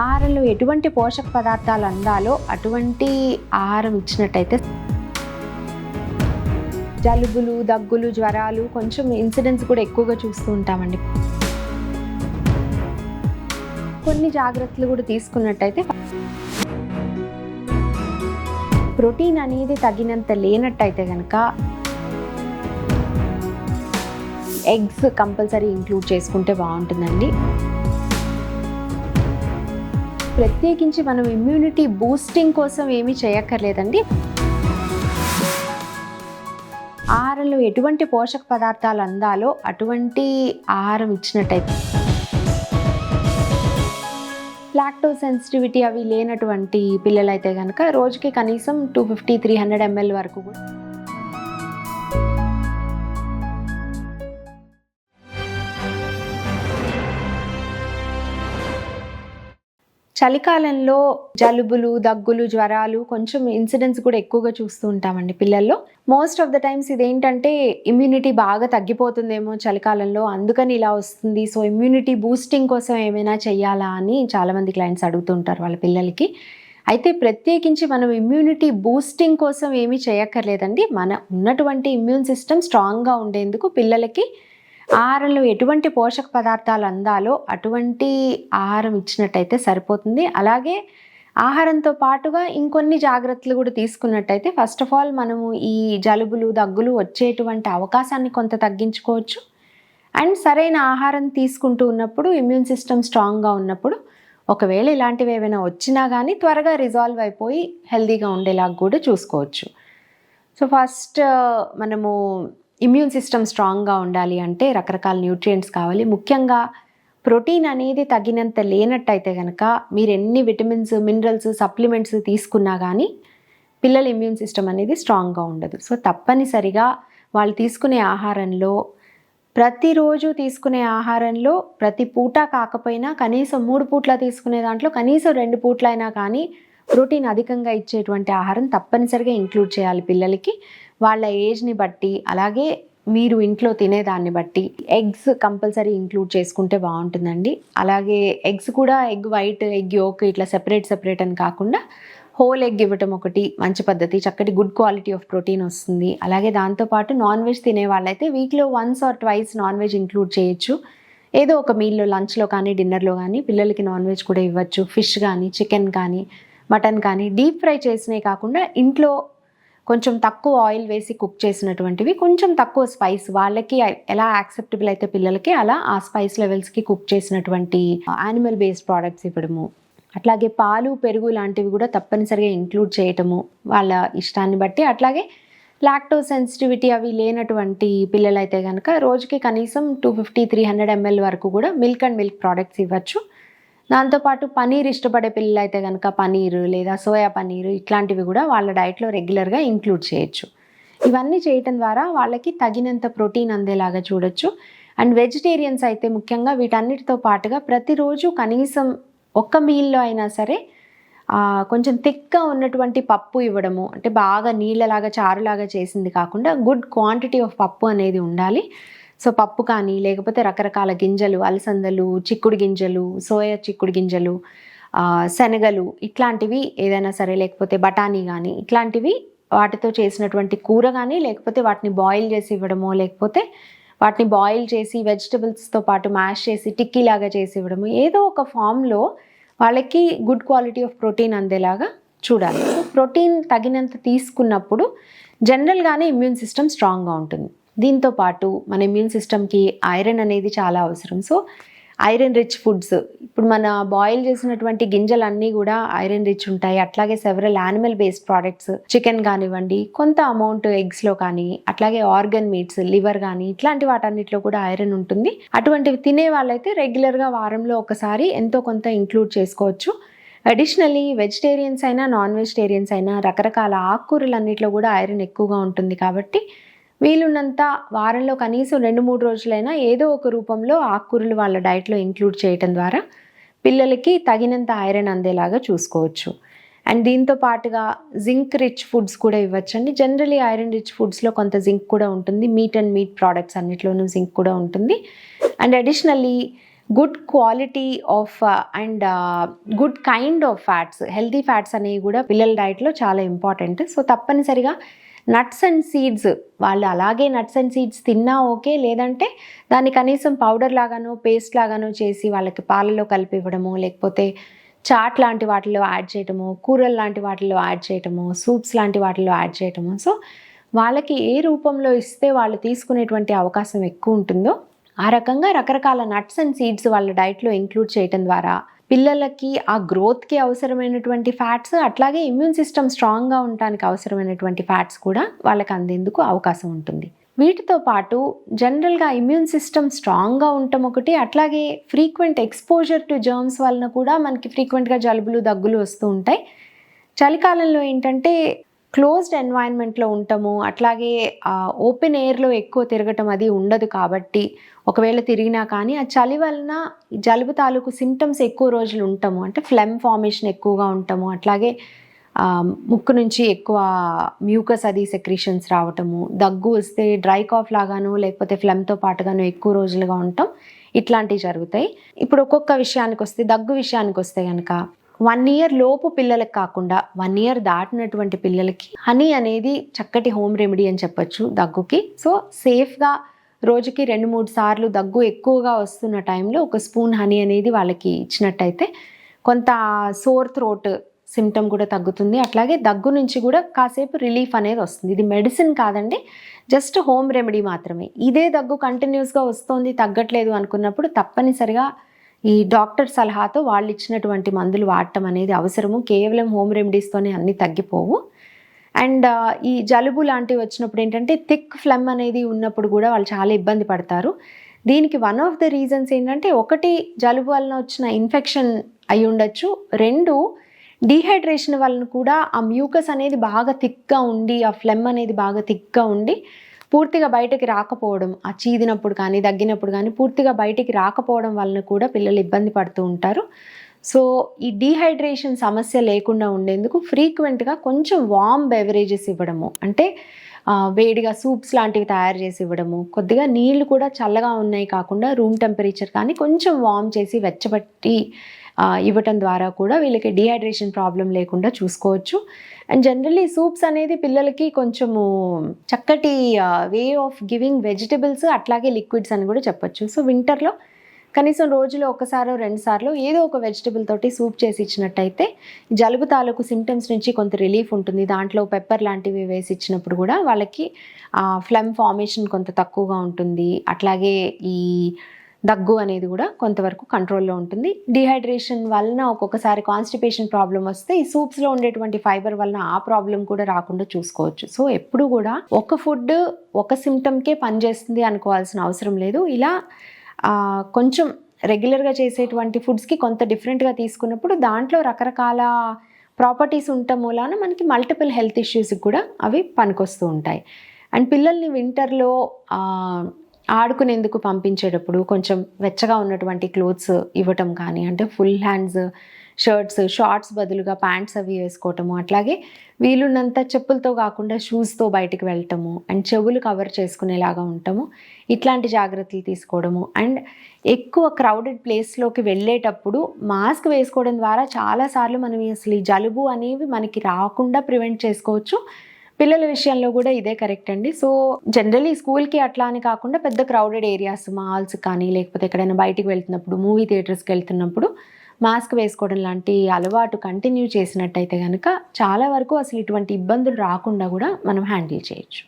ఆహారంలో ఎటువంటి పోషక పదార్థాలు అందాలో అటువంటి ఆహారం ఇచ్చినట్టయితే జలుబులు దగ్గులు జ్వరాలు కొంచెం ఇన్సిడెంట్స్ కూడా ఎక్కువగా చూస్తూ ఉంటామండి. కొన్ని జాగ్రత్తలు కూడా తీసుకున్నట్టయితే ప్రోటీన్ అనేది తగినంత లేనట్టయితే కనుక ఎగ్స్ కంపల్సరీ ఇంక్లూడ్ చేసుకుంటే బాగుంటుందండి. ప్రత్యేకించి మనం ఇమ్యూనిటీ బూస్టింగ్ కోసం ఏమీ చేయక్కర్లేదండి. ఆహారంలో ఎటువంటి పోషక పదార్థాలు అందాలో అటువంటి ఆహారం ఇచ్చినట్టయితే లాక్టో సెన్సిటివిటీ అవి లేనటువంటి పిల్లలైతే కనుక రోజుకి కనీసం two fifty three hundred ML వరకు కూడా చలికాలంలో జలుబులు దగ్గులు జ్వరాలు కొంచెం ఇన్సిడెంట్స్ కూడా ఎక్కువగా చూస్తూ ఉంటామండి పిల్లల్లో. మోస్ట్ ఆఫ్ ద టైమ్స్ ఇదేంటంటే ఇమ్యూనిటీ బాగా తగ్గిపోతుందేమో చలికాలంలో. అందుకని ఇలా వస్తుంది. సో ఇమ్యూనిటీ బూస్టింగ్ కోసం ఏమైనా చేయాలా అని చాలామంది క్లయింట్స్ అడుగుతుంటారు వాళ్ళ పిల్లలకి. అయితే ప్రత్యేకించి మనం ఇమ్యూనిటీ బూస్టింగ్ కోసం ఏమీ చేయక్కర్లేదండి. మన ఉన్నటువంటి ఇమ్యూన్ సిస్టమ్ స్ట్రాంగ్గా ఉండేందుకు పిల్లలకి ఆహారంలో ఎటువంటి పోషక పదార్థాలు అందాలో అటువంటి ఆహారం ఇచ్చినట్టయితే సరిపోతుంది. అలాగే ఆహారంతో పాటుగా ఇంకొన్ని జాగ్రత్తలు కూడా తీసుకున్నట్టయితే ఫస్ట్ ఆఫ్ ఆల్ మనము ఈ జలుబులు దగ్గులు వచ్చేటువంటి అవకాశాన్ని కొంత తగ్గించుకోవచ్చు. అండ్ సరైన ఆహారం తీసుకుంటూ ఉన్నప్పుడు ఇమ్యూన్ సిస్టమ్ స్ట్రాంగ్గా ఉన్నప్పుడు ఒకవేళ ఇలాంటివి ఏమైనా వచ్చినా కానీ త్వరగా రిజాల్వ్ అయిపోయి హెల్తీగా ఉండేలాగా కూడా చూసుకోవచ్చు. సో ఫస్ట్ మనము ఇమ్యూన్ సిస్టమ్ స్ట్రాంగ్గా ఉండాలి అంటే రకరకాల న్యూట్రియంట్స్ కావాలి. ముఖ్యంగా ప్రోటీన్ అనేది తగినంత లేనట్టయితే కనుక మీరు ఎన్ని విటమిన్స్ మినరల్స్ సప్లిమెంట్స్ తీసుకున్నా కానీ పిల్లల ఇమ్యూన్ సిస్టమ్ అనేది స్ట్రాంగ్గా ఉండదు. సో తప్పనిసరిగా వాళ్ళు తీసుకునే ఆహారంలో ప్రతిరోజు తీసుకునే ఆహారంలో ప్రతి పూట కాకపోయినా కనీసం మూడు పూట్ల తీసుకునే దాంట్లో కనీసం రెండు పూట్లైనా కానీ ప్రోటీన్ అధికంగా ఇచ్చేటువంటి ఆహారం తప్పనిసరిగా ఇంక్లూడ్ చేయాలి పిల్లలకి. వాళ్ళ ఏజ్ని బట్టి అలాగే మీరు ఇంట్లో తినేదాన్ని బట్టి ఎగ్స్ కంపల్సరీ ఇంక్లూడ్ చేసుకుంటే బాగుంటుందండి. అలాగే ఎగ్స్ కూడా ఎగ్ వైట్ ఎగ్ యోక్ ఇట్లా సెపరేట్ సెపరేట్ అని కాకుండా హోల్ ఎగ్ ఇవ్వటం ఒకటి మంచి పద్ధతి. చక్కటి గుడ్ క్వాలిటీ ఆఫ్ ప్రోటీన్ వస్తుంది. అలాగే దాంతోపాటు నాన్ వెజ్ తినే వాళ్ళైతే వీక్లో once or twice non veg include చేయొచ్చు. ఏదో ఒక మీల్లో లంచ్లో కానీ డిన్నర్లో కానీ పిల్లలకి నాన్ వెజ్ కూడా ఇవ్వచ్చు. ఫిష్ కానీ చికెన్ కానీ మటన్ కానీ డీప్ ఫ్రై చేసినవి కాకుండా ఇంట్లో కొంచెం తక్కువ ఆయిల్ వేసి కుక్ చేసినటువంటివి కొంచెం తక్కువ స్పైస్ వాళ్ళకి ఎలా యాక్సెప్టబుల్ అయితే పిల్లలకి అలా ఆ స్పైస్ లెవెల్స్కి కుక్ చేసినటువంటి యానిమల్ బేస్డ్ ప్రోడక్ట్స్ ఇవ్వడము. అట్లాగే పాలు పెరుగు లాంటివి కూడా తప్పనిసరిగా ఇంక్లూడ్ చేయటము వాళ్ళ ఇష్టాన్ని బట్టి. అట్లాగే లాక్టో సెన్సిటివిటీ అవి లేనటువంటి పిల్లలైతే కనుక రోజుకి కనీసం two fifty three hundred ML వరకు కూడా మిల్క్ అండ్ మిల్క్ ప్రోడక్ట్స్ ఇవ్వచ్చు. దాంతోపాటు పనీర్ ఇష్టపడే పిల్లలు అయితే కనుక పనీరు లేదా సోయా పనీరు ఇట్లాంటివి కూడా వాళ్ళ డైట్లో రెగ్యులర్గా ఇంక్లూడ్ చేయొచ్చు. ఇవన్నీ చేయటం ద్వారా వాళ్ళకి తగినంత ప్రోటీన్ అందేలాగా చూడొచ్చు. అండ్ వెజిటేరియన్స్ అయితే ముఖ్యంగా వీటన్నిటితో పాటుగా ప్రతిరోజు కనీసం ఒక్క మీల్లో అయినా సరే కొంచెం థిక్గా ఉన్నటువంటి పప్పు ఇవ్వడము అంటే బాగా నీళ్ళలాగా చారులాగా చేసింది కాకుండా గుడ్ క్వాంటిటీ ఆఫ్ పప్పు అనేది ఉండాలి. సో పప్పు కానీ లేకపోతే రకరకాల గింజలు అలసందలు చిక్కుడు గింజలు సోయా చిక్కుడు గింజలు శనగలు ఇట్లాంటివి ఏదైనా సరే లేకపోతే బఠానీ కానీ ఇట్లాంటివి వాటితో చేసినటువంటి కూర కానీ లేకపోతే వాటిని బాయిల్ చేసి ఇవ్వడమో లేకపోతే వాటిని బాయిల్ చేసి వెజిటబుల్స్తో పాటు మ్యాష్ చేసి టిక్కీ లాగా చేసి ఇవ్వడము ఏదో ఒక ఫామ్లో వాళ్ళకి గుడ్ క్వాలిటీ ఆఫ్ ప్రోటీన్ అందేలాగా చూడాలి. సో ప్రోటీన్ తగినంత తీసుకున్నప్పుడు జనరల్గానే ఇమ్యూన్ సిస్టమ్ స్ట్రాంగ్గా ఉంటుంది. దీంతో పాటు మన ఇమ్యూన్ సిస్టమ్కి ఐరన్ అనేది చాలా అవసరం. సో ఐరన్ రిచ్ ఫుడ్స్ ఇప్పుడు మన బాయిల్ చేసినటువంటి గింజలన్నీ కూడా ఐరన్ రిచ్ ఉంటాయి. అట్లాగే several animal based products chicken కానివ్వండి కొంత అమౌంట్ ఎగ్స్లో కానీ అట్లాగే ఆర్గన్ మీట్స్ లివర్ కానీ ఇట్లాంటి వాటన్నిటిలో కూడా ఐరన్ ఉంటుంది. అటువంటివి తినే వాళ్ళైతే రెగ్యులర్గా వారంలో ఒకసారి ఎంతో కొంత ఇంక్లూడ్ చేసుకోవచ్చు. అడిషనల్లీ వెజిటేరియన్స్ అయినా నాన్ వెజిటేరియన్స్ అయినా రకరకాల ఆకుకూరలన్నిట్లో కూడా ఐరన్ ఎక్కువగా ఉంటుంది కాబట్టి వీలున్నంత వారంలో కనీసం రెండు మూడు రోజులైనా ఏదో ఒక రూపంలో ఆకుకూరలు వాళ్ళ డైట్లో ఇంక్లూడ్ చేయటం ద్వారా పిల్లలకి తగినంత ఐరన్ అందేలాగా చూసుకోవచ్చు. అండ్ దీంతో పాటుగా జింక్ రిచ్ ఫుడ్స్ కూడా ఇవ్వచ్చండి. జనరలీ ఐరన్ రిచ్ ఫుడ్స్లో కొంత జింక్ కూడా ఉంటుంది. మీట్ అండ్ మీట్ ప్రోడక్ట్స్ అన్నిట్లోనూ జింక్ కూడా ఉంటుంది. And additionally good quality of and good kind of fats healthy fats అనేవి కూడా పిల్లల డైట్లో చాలా ఇంపార్టెంట్ సో తప్పనిసరిగా నట్స్ అండ్ సీడ్స్ వాళ్ళు అలాగే నట్స్ అండ్ సీడ్స్ తిన్నా ఓకే లేదంటే దాన్ని కనీసం పౌడర్ లాగానో పేస్ట్ లాగానో చేసి వాళ్ళకి పాలలో కలిపి ఇవ్వడము లేకపోతే చాట్ లాంటి వాటిల్లో యాడ్ చేయటము కూరలు లాంటి వాటిల్లో యాడ్ చేయటము సూప్స్ లాంటి వాటిల్లో యాడ్ చేయటము. సో వాళ్ళకి ఏ రూపంలో ఇస్తే వాళ్ళు తీసుకునేటువంటి అవకాశం ఎక్కువ ఉంటుందో ఆ రకంగా రకరకాల నట్స్ అండ్ సీడ్స్ వాళ్ళ డైట్లో ఇంక్లూడ్ చేయటం ద్వారా పిల్లలకి ఆ గ్రోత్కి అవసరమైనటువంటి ఫ్యాట్స్ అట్లాగే ఇమ్యూన్ సిస్టమ్ స్ట్రాంగ్గా ఉండటానికి అవసరమైనటువంటి ఫ్యాట్స్ కూడా వాళ్ళకి అందేందుకు అవకాశం ఉంటుంది. వీటితో పాటు జనరల్గా ఇమ్యూన్ సిస్టమ్ స్ట్రాంగ్గా ఉండటం ఒకటి అట్లాగే ఫ్రీక్వెంట్ ఎక్స్పోజర్ టు జర్మ్స్ వలన కూడా మనకి ఫ్రీక్వెంట్గా జలుబులు దగ్గులు వస్తూ ఉంటాయి. చలికాలంలో ఏంటంటే క్లోజ్డ్ ఎన్వైర్న్మెంట్లో ఉంటాము అట్లాగే ఓపెన్ ఎయిర్లో ఎక్కువ తిరగటం అది ఉండదు కాబట్టి ఒకవేళ తిరిగినా కానీ ఆ చలి వలన జలుబు తాలూకు సిమ్టమ్స్ ఎక్కువ రోజులు ఉంటాము అంటే ఫ్లెమ్ ఫార్మేషన్ ఎక్కువగా ఉంటాము అట్లాగే ముక్కు నుంచి ఎక్కువ మ్యూకస్ అది సెక్రీషన్స్ రావటము దగ్గు వస్తే డ్రై కాఫ్ లాగాను లేకపోతే ఫ్లెమ్తో పాటుగాను ఎక్కువ రోజులుగా ఉంటాం ఇట్లాంటివి జరుగుతాయి. ఇప్పుడు ఒక్కొక్క విషయానికి వస్తే దగ్గు విషయానికి వస్తే కనుక వన్ ఇయర్ లోపు పిల్లలకు కాకుండా వన్ ఇయర్ దాటినటువంటి పిల్లలకి హనీ అనేది చక్కటి హోమ్ రెమెడీ అని చెప్పొచ్చు దగ్గుకి. సో సేఫ్గా రోజుకి రెండు మూడు సార్లు దగ్గు ఎక్కువగా వస్తున్న టైంలో ఒక స్పూన్ హనీ అనేది వాళ్ళకి ఇచ్చినట్టయితే కొంత సోర్ థ్రోట్ సిమ్టమ్ కూడా తగ్గుతుంది. అట్లాగే దగ్గు నుంచి కూడా కాసేపు రిలీఫ్ అనేది వస్తుంది. ఇది మెడిసిన్ కాదండి జస్ట్ హోమ్ రెమెడీ మాత్రమే. ఇదే దగ్గు కంటిన్యూస్గా వస్తుంది తగ్గట్లేదు అనుకున్నప్పుడు తప్పనిసరిగా ఈ డాక్టర్ సలహాతో వాళ్ళు ఇచ్చినటువంటి మందులు వాడటం అనేది అవసరము. కేవలం హోమ్ రెమెడీస్తోనే అన్నీ తగ్గిపోవు. అండ్ ఈ జలుబు లాంటివి వచ్చినప్పుడు ఏంటంటే థిక్ ఫ్లెమ్ అనేది ఉన్నప్పుడు కూడా వాళ్ళు చాలా ఇబ్బంది పడతారు. దీనికి వన్ ఆఫ్ ద రీజన్స్ ఏంటంటే ఒకటి జలుబు వలన వచ్చిన ఇన్ఫెక్షన్ అయి ఉండొచ్చు. రెండు డీహైడ్రేషన్ వలన కూడా ఆ మ్యూకస్ అనేది బాగా థిక్గా ఉండి ఆ ఫ్లెమ్ అనేది బాగా థిక్గా ఉండి పూర్తిగా బయటకి రాకపోవడం ఆ చీదినప్పుడు కానీ దగ్గినప్పుడు కానీ పూర్తిగా బయటికి రాకపోవడం వలన కూడా పిల్లలు ఇబ్బంది పడుతూ ఉంటారు. సో ఈ డీహైడ్రేషన్ సమస్య లేకుండా ఉండేందుకు ఫ్రీక్వెంట్గా కొంచెం వామ్ బెవరేజెస్ ఇవ్వడము అంటే వేడిగా సూప్స్ లాంటివి తయారు చేసి ఇవ్వడము కొద్దిగా నీళ్ళు కూడా చల్లగా ఉన్నాయి కాకుండా రూమ్ టెంపరేచర్ కానీ కొంచెం వామ్ చేసి వెచ్చబట్టి ఇవ్వటం ద్వారా కూడా వీళ్ళకి డీహైడ్రేషన్ ప్రాబ్లం లేకుండా చూసుకోవచ్చు. అండ్ జనరల్లీ సూప్స్ అనేది పిల్లలకి కొంచెము చక్కటి వే ఆఫ్ గివింగ్ వెజిటబుల్స్ అట్లాగే లిక్విడ్స్ అని కూడా చెప్పొచ్చు. సో వింటర్లో కనీసం రోజులో ఒకసారో రెండు సార్లు ఏదో ఒక వెజిటబుల్ తోటి సూప్ చేసి ఇచ్చినట్టయితే జలుబు తాలూకు సిమ్టమ్స్ నుంచి కొంత రిలీఫ్ ఉంటుంది. దాంట్లో పెప్పర్ లాంటివి వేసి ఇచ్చినప్పుడు కూడా వాళ్ళకి ఫ్లమ్ ఫార్మేషన్ కొంత తక్కువగా ఉంటుంది. అట్లాగే ఈ దగ్గు అనేది కూడా కొంతవరకు కంట్రోల్లో ఉంటుంది. డిహైడ్రేషన్ వలన ఒక్కొక్కసారి కాన్స్టిపేషన్ ప్రాబ్లం వస్తే ఈ సూప్స్లో ఉండేటువంటి ఫైబర్ వలన ఆ ప్రాబ్లం కూడా రాకుండా చూసుకోవచ్చు. సో ఎప్పుడు కూడా ఒక ఫుడ్ ఒక సిమ్టమ్కే పనిచేస్తుంది అనుకోవాల్సిన అవసరం లేదు. ఇలా కొంచెం రెగ్యులర్గా చేసేటువంటి ఫుడ్స్కి కొంత డిఫరెంట్గా తీసుకున్నప్పుడు దాంట్లో రకరకాల ప్రాపర్టీస్ ఉండటం మూలాన మనకి మల్టిపుల్ హెల్త్ ఇష్యూస్కి కూడా అవి పనికొస్తూ ఉంటాయి. అండ్ పిల్లల్ని వింటర్లో ఆడుకునేందుకు పంపించేటప్పుడు కొంచెం వెచ్చగా ఉన్నటువంటి క్లోత్స్ ఇవ్వటం కానీ అంటే ఫుల్ హ్యాండ్స్ షర్ట్స్ షార్ట్స్ బదులుగా ప్యాంట్స్ అవి వేసుకోవటము అట్లాగే వీలున్నంత చెప్పులతో కాకుండా షూస్తో బయటికి వెళ్ళటము అండ్ చెవులు కవర్ చేసుకునేలాగా ఉండటము ఇట్లాంటి జాగ్రత్తలు తీసుకోవడము అండ్ ఎక్కువ క్రౌడెడ్ ప్లేస్లోకి వెళ్ళేటప్పుడు మాస్క్ వేసుకోవడం ద్వారా చాలాసార్లు మనం అసలు ఈ జలుబు అనేవి మనకి రాకుండా ప్రివెంట్ చేసుకోవచ్చు. పిల్లల విషయంలో కూడా ఇదే కరెక్ట్ అండి. సో జనరలీ స్కూల్కి అట్లా అని కాకుండా పెద్ద క్రౌడెడ్ ఏరియాస్ మాల్స్ కానీ లేకపోతే ఎక్కడైనా బయటికి వెళ్తున్నప్పుడు మూవీ థియేటర్స్కి వెళ్తున్నప్పుడు మాస్క్ వేసుకోవడం లాంటి అలవాటు కంటిన్యూ చేసినట్టయితే కనుక చాలా వరకు అసలు ఇటువంటి ఇబ్బందులు రాకుండా కూడా మనం హ్యాండిల్ చేయొచ్చు.